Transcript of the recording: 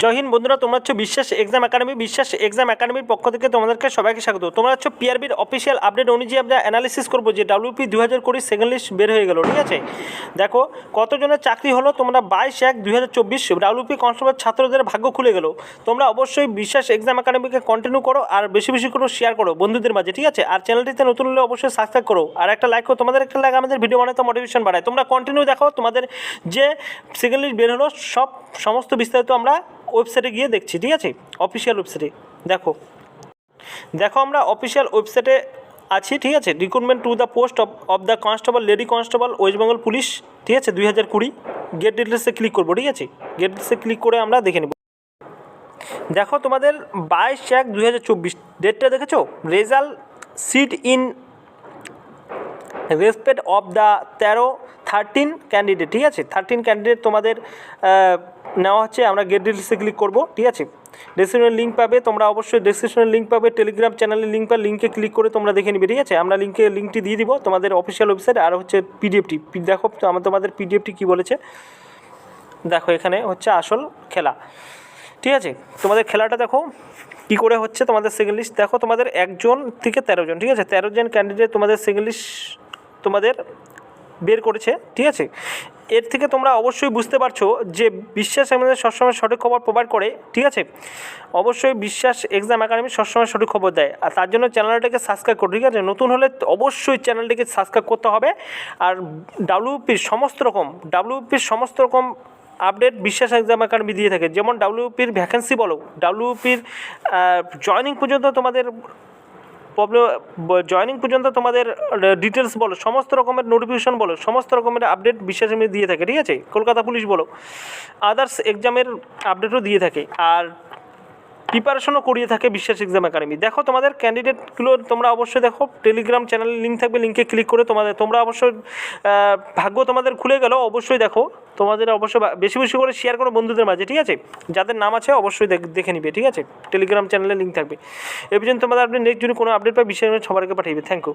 জয় হিন্দ বন্ধুরা, তোমরা হচ্ছে বিশ্বাস এক্সাম একাডেমি, বিশ্বাস এক্সাম একাডেমির পক্ষ থেকে তোমাদেরকে সবাইকে স্বাগত। তোমরা হচ্ছে পিআরবির অফিসিয়াল আপডেট অনুযায়ী আমরা অ্যানালিসিস করব, যে ডাব্লিউপি দু হাজার কুড়ি সেকেন্ড লিস্ট বের হয়ে গেল, ঠিক আছে? দেখো, কতজনের চাকরি হলো? তোমরা বাইশ এক দুই হাজার চব্বিশ ডাব্লিউপি কনস্টেবল ছাত্রদের ভাগ্য খুলে গেল। তোমরা অবশ্যই বিশ্বাস এক্সাম একাডেমিকে কন্টিনিউ করো আর বেশি বেশি করে শেয়ার করো বন্ধুদের মাঝে, ঠিক আছে? আর চ্যানেলটিতে নতুন হলে অবশ্যই সাবস্ক্রাইব করো। আর একটা লাইক করো, তোমাদের একটা লাইক আমাদের ভিডিও বানাতে মোটিভেশন বাড়ায়। তোমরা কন্টিনিউ দেখো তোমাদের যে সেকেন্ড লিস্ট বের হলো, সব সমস্ত বিস্তারিত আমরা ওয়েবসাইটে গিয়ে দেখছি, ঠিক আছে? অফিসিয়াল ওয়েবসাইটে দেখো। দেখো আমরা অফিসিয়াল ওয়েবসাইটে আছি, ঠিক আছে? Recruitment to the post of of the constable lady constable West Bengal police ঠিক আছে? দুই হাজার কুড়ি। গেট ডিটেলসে ক্লিক করব, ঠিক আছে? গেট ডিটেলসে ক্লিক করে আমরা দেখে নেব। দেখো তোমাদের বাইশ এক দুই হাজার চব্বিশ। ডেটটা দেখেছ? Result sheet in respect of the তেরো থার্টিন ক্যান্ডিডেট ঠিক আছে? থার্টিন ক্যান্ডিডেট তোমাদের নেওয়া হচ্ছে, আমরা গেট ডিটেলসে ক্লিক করব, ঠিক আছে? ডেসক্রিপশনের লিঙ্ক পাবে, তোমরা অবশ্যই ডেসক্রিপশনের লিঙ্ক পাবে টেলিগ্রাম চ্যানেলের লিঙ্ক পাবে লিঙ্কে ক্লিক করে তোমরা দেখে নিবে, ঠিক আছে? আমরা লিঙ্কে লিঙ্কটি দিয়ে দিব, তোমাদের অফিসিয়াল ওয়েবসাইট আর হচ্ছে পিডিএফটি দেখো আমার তোমাদের পিডিএফটি কী বলেছে? দেখো, এখানে হচ্ছে আসল খেলা। ঠিক আছে? তোমাদের খেলাটা দেখো, কী করে হচ্ছে তোমাদের সেকেন্ড লিস্ট দেখো, তোমাদের একজন থেকে তেরো জন, ঠিক আছে? তেরো জন ক্যান্ডিডেট তোমাদের সেকেন্ড লিস্ট তোমাদের বের করেছে, ঠিক আছে? এর থেকে তোমরা অবশ্যই বুঝতে পারছ যে বিশ্বাস আমাদের সবসময় সঠিক খবর প্রোভাইড করে, ঠিক আছে? অবশ্যই বিশ্বাস এক্সাম একাডেমি সবসময় সঠিক খবর দেয়। আর তার জন্য চ্যানেলটাকে সাবস্ক্রাইব করো, ঠিক আছে? নতুন হলে অবশ্যই চ্যানেলটিকে সাবস্ক্রাইব করতে হবে। আর ডাব্লিউপির সমস্ত রকম ডাব্লিউপির সমস্ত রকম আপডেট বিশ্বাস এক্সাম একাডেমি দিয়ে থাকে। যেমন ডাব্লিউপির ভ্যাকেন্সি বলো ডাব্লিউপির জয়নিং পর্যন্ত তোমাদের প্রবলেম জয়নিং পর্যন্ত তোমাদের ডিটেলস বলো, সমস্ত রকমের নোটিফিকেশন বলো, সমস্ত রকমের আপডেট বিশ্বাস এমনি দিয়ে থাকে, ঠিক আছে? কলকাতা পুলিশ বলো আদার্স এক্সামের আপডেটও দিয়ে থাকে। আর প্রিপারেশনও করিয়ে থাকে বিশ্বাস এক্সাম একাডেমি দেখো তোমাদের ক্যান্ডিডেটগুলো তোমরা অবশ্যই দেখো টেলিগ্রাম চ্যানেলের লিঙ্ক থাকবে লিঙ্কে ক্লিক করে তোমাদের তোমরা অবশ্যই ভাগ্য তোমাদের খুলে গেল, অবশ্যই দেখো। তোমাদের অবশ্যই বেশি বেশি করে শেয়ার করো বন্ধুদের মাঝে, ঠিক আছে? যাদের নাম আছে অবশ্যই দেখ- নিবে, ঠিক আছে? টেলিগ্রাম চ্যানেলের লিঙ্ক থাকবে। এ পর্যন্ত তোমাদের আপনি নেক্সট যদি কোনো আপডেট পাই বিশ্বাস সবার আগে পাঠিয়ে থ্যাংক ইউ